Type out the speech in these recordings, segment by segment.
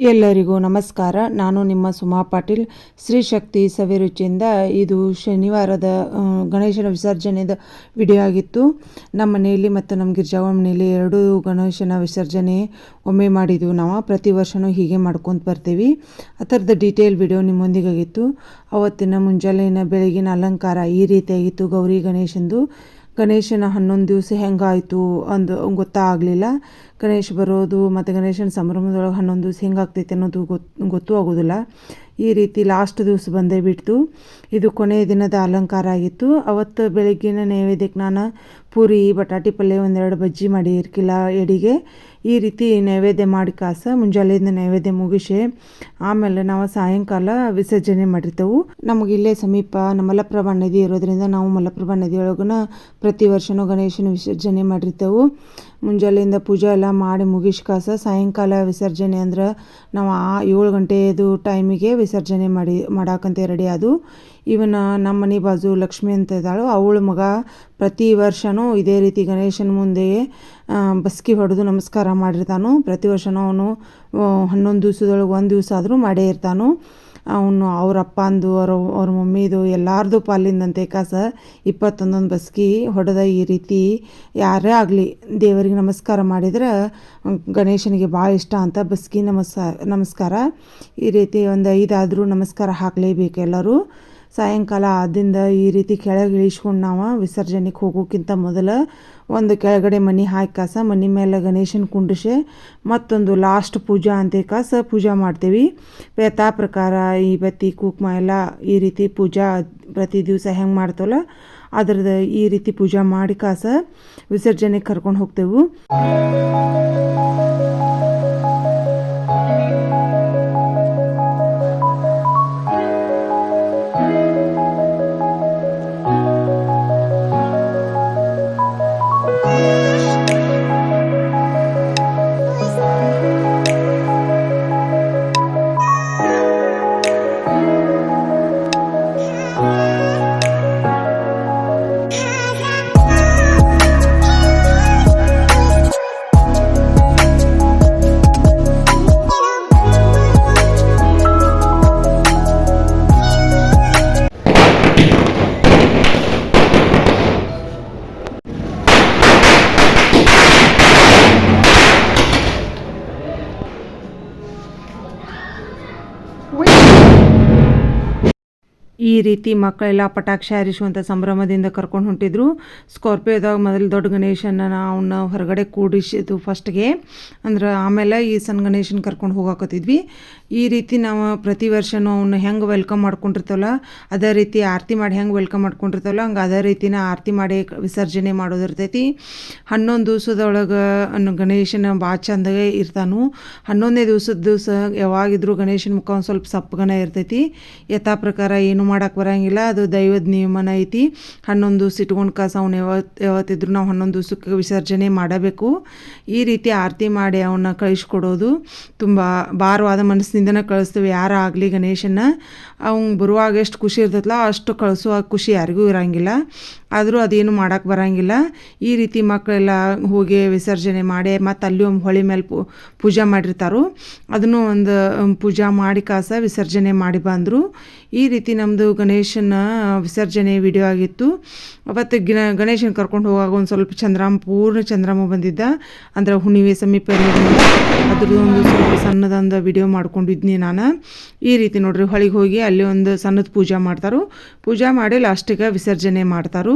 ಎಲ್ಲರಿಗೂ ನಮಸ್ಕಾರ. ನಾನು ನಿಮ್ಮ ಸುಮಾ ಪಾಟೀಲ್. ಶ್ರೀ ಶಕ್ತಿ ಸವಿರುಚಿಯಿಂದ ಇದು ಶನಿವಾರದ ಗಣೇಶನ ವಿಸರ್ಜನೆದ ವಿಡಿಯೋ ಆಗಿತ್ತು. ನಮ್ಮ ಮನೆಯಲ್ಲಿ ಮತ್ತು ನಮ್ಮ ಗಿರ್ಜಾವ ಮನೆಯಲ್ಲಿ ಎರಡೂ ಗಣೇಶನ ವಿಸರ್ಜನೆ ಒಮ್ಮೆ ಮಾಡಿದ್ವು ನಾವು. ಪ್ರತಿ ವರ್ಷವೂ ಹೀಗೆ ಮಾಡ್ಕೊಂತ ಬರ್ತೀವಿ. ಆ ಥರದ ಡೀಟೇಲ್ ವಿಡಿಯೋ ನಿಮ್ಮೊಂದಿಗಾಗಿತ್ತು ಅವತ್ತಿನ ಮುಂಜಾನೆಯ ಬೆಳಗಿನ ಅಲಂಕಾರ ಈ ರೀತಿಯಾಗಿತ್ತು. ಗೌರಿ ಗಣೇಶಂದು ಗಣೇಶನ ಹನ್ನೊಂದು ದಿವಸ ಹೆಂಗಾಯಿತು ಅಂದು ಗೊತ್ತಾಗಲಿಲ್ಲ. ಗಣೇಶ ಬರೋದು ಮತ್ತು ಗಣೇಶನ ಸಂಭ್ರಮದೊಳಗೆ ಹನ್ನೊಂದು ದಿವಸ ಹೆಂಗಾಗ್ತೈತೆ ಅನ್ನೋದು ಗೊತ್ತು ಗೊತ್ತೂ ಆಗೋದಿಲ್ಲ. ಈ ರೀತಿ ಲಾಸ್ಟ್ ದಿವಸ ಬಂದೇ ಬಿಡ್ತು. ಇದು ಕೊನೆಯ ದಿನದ ಅಲಂಕಾರ ಆಗಿತ್ತು. ಅವತ್ತು ಬೆಳಗ್ಗಿನ ನೈವೇದ್ಯಕ್ಕೆ ನಾನು ಪೂರಿ, ಬಟಾಟಿ ಪಲ್ಯ ಒಂದೆರಡು ಬಜ್ಜಿ ಮಾಡಿ ಇರ್ಕಿಲ್ಲ ಎಡಿಗೆ. ಈ ರೀತಿ ನೈವೇದ್ಯ ಮಾಡಿ ಕಾಸ, ಮುಂಜಾನೆಯಿಂದ ನೈವೇದ್ಯ ಮುಗಿಸಿ ಆಮೇಲೆ ನಾವು ಸಾಯಂಕಾಲ ವಿಸರ್ಜನೆ ಮಾಡಿರ್ತೇವೆ. ನಮಗೆ ಇಲ್ಲೇ ಸಮೀಪ ಮಲಪ್ರಭಾ ನದಿ ಇರೋದ್ರಿಂದ ನಾವು ಮಲಪ್ರಭಾ ನದಿಯೊಳಗನ ಪ್ರತಿ ವರ್ಷನೂ ಗಣೇಶನ ವಿಸರ್ಜನೆ ಮಾಡಿರ್ತೇವೆ. ಮುಂಜಾನೆಯಿಂದ ಪೂಜೆ ಎಲ್ಲ ಮಾಡಿ ಮುಗಿಸಿ ಕಾಸ, ಸಾಯಂಕಾಲ ವಿಸರ್ಜನೆ ಅಂದ್ರೆ ನಾವು ಆ ಏಳು ಗಂಟೆದು ಟೈಮಿಗೆ ವಿಸರ್ಜನೆ ಮಾಡಿ, ಮಾಡಾಕಂತ ರೆಡಿ ಅದು ಇವನ್ನ ನಮ್ಮ ಮನೆ ಬಾಜು ಲಕ್ಷ್ಮಿ ಅಂತ ಇದ್ದಾಳು. ಅವಳ ಮಗ ಪ್ರತಿ ವರ್ಷವೂ ಇದೇ ರೀತಿ ಗಣೇಶನ ಮುಂದೆ ಬಸ್ಕಿ ಹೊಡೆದು ನಮಸ್ಕಾರ ಮಾಡಿರ್ತಾನು. ಪ್ರತಿ ವರ್ಷವೂ ಅವನು ಹನ್ನೊಂದು ದಿವಸದೊಳಗೆ ಒಂದು ದಿವಸ ಆದರೂ ಮಾಡೇ ಇರ್ತಾನು. ಅವನು ಅವ್ರ ಅಪ್ಪಂದು, ಅವ್ರ ಅವ್ರ ಮಮ್ಮಿದು ಎಲ್ಲಾರ್ದು ಪಾಲಿಂದಂತೆ ಕಾಸ. ಇಪ್ಪತ್ತೊಂದೊಂದು ಬಸ್ಕಿ ಹೊಡೆದ ಈ ರೀತಿ ಯಾರೇ ಆಗಲಿ ದೇವರಿಗೆ ನಮಸ್ಕಾರ ಮಾಡಿದ್ರೆ, ಗಣೇಶನಿಗೆ ಭಾಳ ಇಷ್ಟ ಅಂತ ಬಸ್ಕಿ ನಮಸ್ಕಾರ ನಮಸ್ಕಾರ. ಈ ರೀತಿ ಒಂದು ಐದಾದರೂ ನಮಸ್ಕಾರ ಹಾಕಲೇಬೇಕು ಎಲ್ಲರೂ. ಸಾಯಂಕಾಲ ಆದಿಂದ ಈ ರೀತಿ ಕೆಳಗೆ ಇಳಿಸ್ಕೊಂಡು ನಾವು ವಿಸರ್ಜನೆಗೆ ಹೋಗೋಕ್ಕಿಂತ ಮೊದಲು ಒಂದು ಕೆಳಗಡೆ ಮನೆ ಹಾಕಿ ಕಾಸ, ಮನೆ ಮೇಲೆ ಗಣೇಶನ ಕುಂಡಿಸಿ ಮತ್ತೊಂದು ಲಾಸ್ಟ್ ಪೂಜಾ ಅಂತ ಕಾಸ ಪೂಜಾ ಮಾಡ್ತೀವಿ. ಯಥಾ ಪ್ರಕಾರ ಈ ಬತ್ತಿ, ಕುಕ್ಮ ಎಲ್ಲ ಈ ರೀತಿ ಪೂಜಾ ಪ್ರತಿ ದಿವಸ ಹೆಂಗೆ ಮಾಡ್ತವಲ್ಲ ಅದ್ರದ್ದು ಈ ರೀತಿ ಪೂಜಾ ಮಾಡಿ ಕಾಸ ವಿಸರ್ಜನೆಗೆ ಕರ್ಕೊಂಡು ಹೋಗ್ತೇವೆ. ಈ ರೀತಿ ಮಕ್ಕಳೆಲ್ಲ ಪಟಾಕ್ಷಿ ಹಾರಿಸುವಂಥ ಸಂಭ್ರಮದಿಂದ ಕರ್ಕೊಂಡು ಹೊಂಟಿದ್ರು. ಸ್ಕಾರ್ಪಿಯೋದಾಗ ಮೊದಲು ದೊಡ್ಡ ಗಣೇಶನ ಅವನ್ನ ಹೊರಗಡೆ ಕೂಡಿಸಿದ್ದು ಫಸ್ಟ್ಗೆ ಅಂದ್ರೆ ಆಮೇಲೆ ಈ ಸಣ್ಣ ಗಣೇಶನ ಕರ್ಕೊಂಡು ಹೋಗಾಕತ್ತಿದ್ವಿ. ಈ ರೀತಿ ನಾವು ಪ್ರತಿ ವರ್ಷನೂ ಅವನ್ನ ಹೆಂಗೆ ವೆಲ್ಕಮ್ ಮಾಡ್ಕೊಂಡಿರ್ತವಲ್ಲ, ಅದೇ ರೀತಿ ಆರತಿ ಮಾಡಿ ಹೆಂಗೆ ವೆಲ್ಕಮ್ ಮಾಡ್ಕೊಂಡಿರ್ತವಲ್ಲ, ಹಂಗೆ ಅದೇ ರೀತಿನ ಆರತಿ ಮಾಡಿ ವಿಸರ್ಜನೆ ಮಾಡೋದಿರ್ತೈತಿ. ಹನ್ನೊಂದು ದಿವಸದೊಳಗೆ ಗಣೇಶನ ಭಾಳ ಚಂದಾಗೆ ಇರ್ತಾನು. ಹನ್ನೊಂದನೇ ದಿವಸದ ದಿವಸ ಯಾವಾಗಿದ್ರೂ ಗಣೇಶನ ಮುಖ ಒಂದು ಸ್ವಲ್ಪ ಸಪ್ಪಗನ ಇರ್ತೈತಿ. ಯಥಾ ಪ್ರಕಾರ ಏನು ಮಾಡಕ್ಕೆ ಬರಂಗಿಲ್ಲ, ಅದು ದೈವದ ನಿಯಮನ ಐತಿ. ಹನ್ನೊಂದು ದಿವ್ಸ ಇಟ್ಕೊಂಡು ಕಸ ಅವ್ನು ಯಾವತ್ತು ಯಾವತ್ತಿದ್ರು ನಾವು ಹನ್ನೊಂದು ದಿವ್ಸಕ್ಕೆ ವಿಸರ್ಜನೆ ಮಾಡಬೇಕು. ಈ ರೀತಿ ಆರತಿ ಮಾಡಿ ಅವನ್ನ ಕಳಿಸ್ಕೊಡೋದು ತುಂಬ ಭಾರವಾದ ಮನಸ್ಸಿನಿಂದನೇ ಕಳಿಸ್ತೀವಿ. ಯಾರು ಆಗಲಿ ಗಣೇಶನ ಅವ್ನು ಬರುವಾಗ ಎಷ್ಟು ಖುಷಿ ಇರ್ತೈತಲ್ಲ ಅಷ್ಟು ಕಳಿಸುವ ಖುಷಿ ಯಾರಿಗೂ ಇರಂಗಿಲ್ಲ. ಆದರೂ ಅದೇನು ಮಾಡೋಕ್ಕೆ ಬರೋಂಗಿಲ್ಲ. ಈ ರೀತಿ ಮಕ್ಕಳೆಲ್ಲ ಹೋಗಿ ವಿಸರ್ಜನೆ ಮಾಡಿ ಮತ್ತು ಅಲ್ಲಿ ಒಂದು ಹೊಳೆ ಮೇಲೆ ಪೂಜೆ ಮಾಡಿರ್ತಾರೋ. ಅದನ್ನು ಒಂದು ಪೂಜೆ ಮಾಡಿ ಕಾಸ ವಿಸರ್ಜನೆ ಮಾಡಿ ಬಂದರು. ಈ ರೀತಿ ನಮ್ಮದು ಗಣೇಶನ ವಿಸರ್ಜನೆ ವಿಡಿಯೋ ಆಗಿತ್ತು. ಅವತ್ತು ಗಿನ, ಗಣೇಶನ ಕರ್ಕೊಂಡು ಹೋಗುವಾಗ ಒಂದು ಸ್ವಲ್ಪ ಚಂದ್ರಮ್ಮ ಪೂರ್ಣ ಚಂದ್ರಮ್ಮ ಬಂದಿದ್ದ. ಅಂದ್ರೆ ಹುಣ್ಣಿಮೆ ಸಮೀಪ ಇರೋದ್ರಿಂದ ಅದ್ರದ್ದು ಒಂದು ಸ್ವಲ್ಪ ಸಣ್ಣದೊಂದು ವಿಡಿಯೋ ಮಾಡ್ಕೊಂಡಿದ್ನಿ ನಾನು. ಈ ರೀತಿ ನೋಡ್ರಿ, ಹೊಳಿಗೆ ಹೋಗಿ ಅಲ್ಲಿ ಒಂದು ಸಣ್ಣದ ಪೂಜೆ ಮಾಡ್ತಾರೋ. ಪೂಜೆ ಮಾಡಿ ಲಾಸ್ಟಿಗೆ ವಿಸರ್ಜನೆ ಮಾಡ್ತಾರೋ.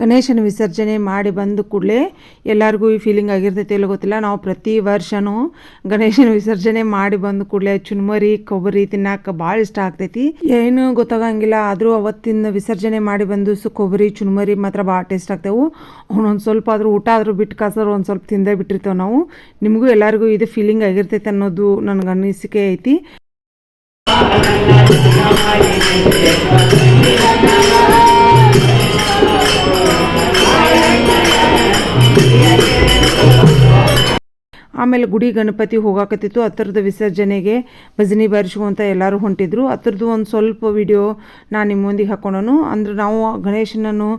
ಗಣೇಶನ ವಿಸರ್ಜನೆ ಮಾಡಿ ಬಂದ ಕೂಡಲೇ ಎಲ್ಲರಿಗೂ ಈ ಫೀಲಿಂಗ್ ಆಗಿರ್ತೈತಿ ಇಲ್ಲ ಗೊತ್ತಿಲ್ಲ. ನಾವು ಪ್ರತಿ ವರ್ಷವೂ ಗಣೇಶನ ವಿಸರ್ಜನೆ ಮಾಡಿ ಬಂದ ಕೂಡಲೇ ಚುನ್ಮರಿ, ಕೊಬ್ಬರಿ ತಿನ್ನಕ್ಕೆ ಭಾಳ ಇಷ್ಟ ಆಗ್ತೈತಿ. ಏನು ಗೊತ್ತಾಗಂಗಿಲ್ಲ, ಆದರೂ ಅವತ್ತಿನ ವಿಸರ್ಜನೆ ಮಾಡಿ ಬಂದು ಸು ಕೊಬ್ಬರಿ, ಚುನ್ಮರಿ ಮಾತ್ರ ಭಾಳ ಟೇಸ್ಟ್ ಆಗ್ತೇವೆ. ಒಂದು ಸ್ವಲ್ಪ ಆದರೂ ಊಟ ಆದರೂ ಬಿಟ್ಟು ಕಾಸರು ಒಂದು ಸ್ವಲ್ಪ ತಿಂದೇ ಬಿಟ್ಟಿರ್ತೇವೆ ನಾವು. ನಿಮಗೂ ಎಲ್ಲರಿಗೂ ಇದು ಫೀಲಿಂಗ್ ಆಗಿರ್ತೈತೆ ಅನ್ನೋದು ನನಗೆ ಅನಿಸಿಕೆ ಐತಿ. ಆಮೇಲೆ ಗುಡಿ ಗಣಪತಿ ಹೋಗಾಕತ್ತಿತ್ತು. ಹತ್ತಿರದ ವಿಸರ್ಜನೆಗೆ ಭಜನೆ ಬಾರಿಸ್ಕೊಂತ ಎಲ್ಲರೂ ಹೊಂಟಿದ್ರು. ಹತ್ರದ್ದು ಒಂದು ಸ್ವಲ್ಪ ವಿಡಿಯೋ ನಾನು ನಿಮ್ಮ ಮುಂದಿಗೆ ಹಾಕೊಂಡನು ಅಂದ್ರೆ ನಾವು ಗಣೇಶನನ್ನು,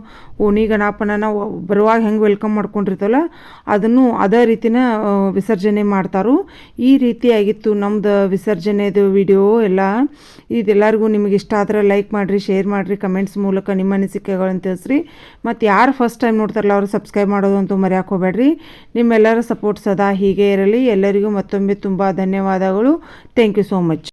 ಓಣಿ ಗಣಪನನ ಬರುವಾಗ ಹೆಂಗೆ ವೆಲ್ಕಮ್ ಮಾಡ್ಕೊಂಡಿರ್ತವಲ್ಲ, ಅದನ್ನು ಅದೇ ರೀತಿನ ವಿಸರ್ಜನೆ ಮಾಡ್ತಾರು. ಈ ರೀತಿಯಾಗಿತ್ತು ನಮ್ದು ವಿಸರ್ಜನೆದು ವಿಡಿಯೋ ಎಲ್ಲ. ಇದೆಲ್ಲರಿಗೂ ನಿಮಗೆ ಇಷ್ಟ ಆದರೆ ಲೈಕ್ ಮಾಡಿರಿ ಶೇರ್ ಮಾಡಿರಿ ಕಮೆಂಟ್ಸ್ ಮೂಲಕ ನಿಮ್ಮ ಅನಿಸಿಕೆಗಳನ್ನು ತಿಳಿಸ್ರಿ. ಮತ್ತು ಯಾರು ಫಸ್ಟ್ ಟೈಮ್ ನೋಡ್ತಾರಲ್ಲ, ಅವರು ಸಬ್ಸ್ಕ್ರೈಬ್ ಮಾಡೋದು ಅಂತೂ ಮರ್ಯಾಕೋಬೇಡ್ರಿ ನಿಮ್ಮೆಲ್ಲರ ಸಪೋರ್ಟ್ ಸದಾ ಹೀಗೆ ಇರಲಿ. ಎಲ್ಲರಿಗೂ ಮತ್ತೊಮ್ಮೆ ತುಂಬ ಧನ್ಯವಾದಗಳು. Thank you so much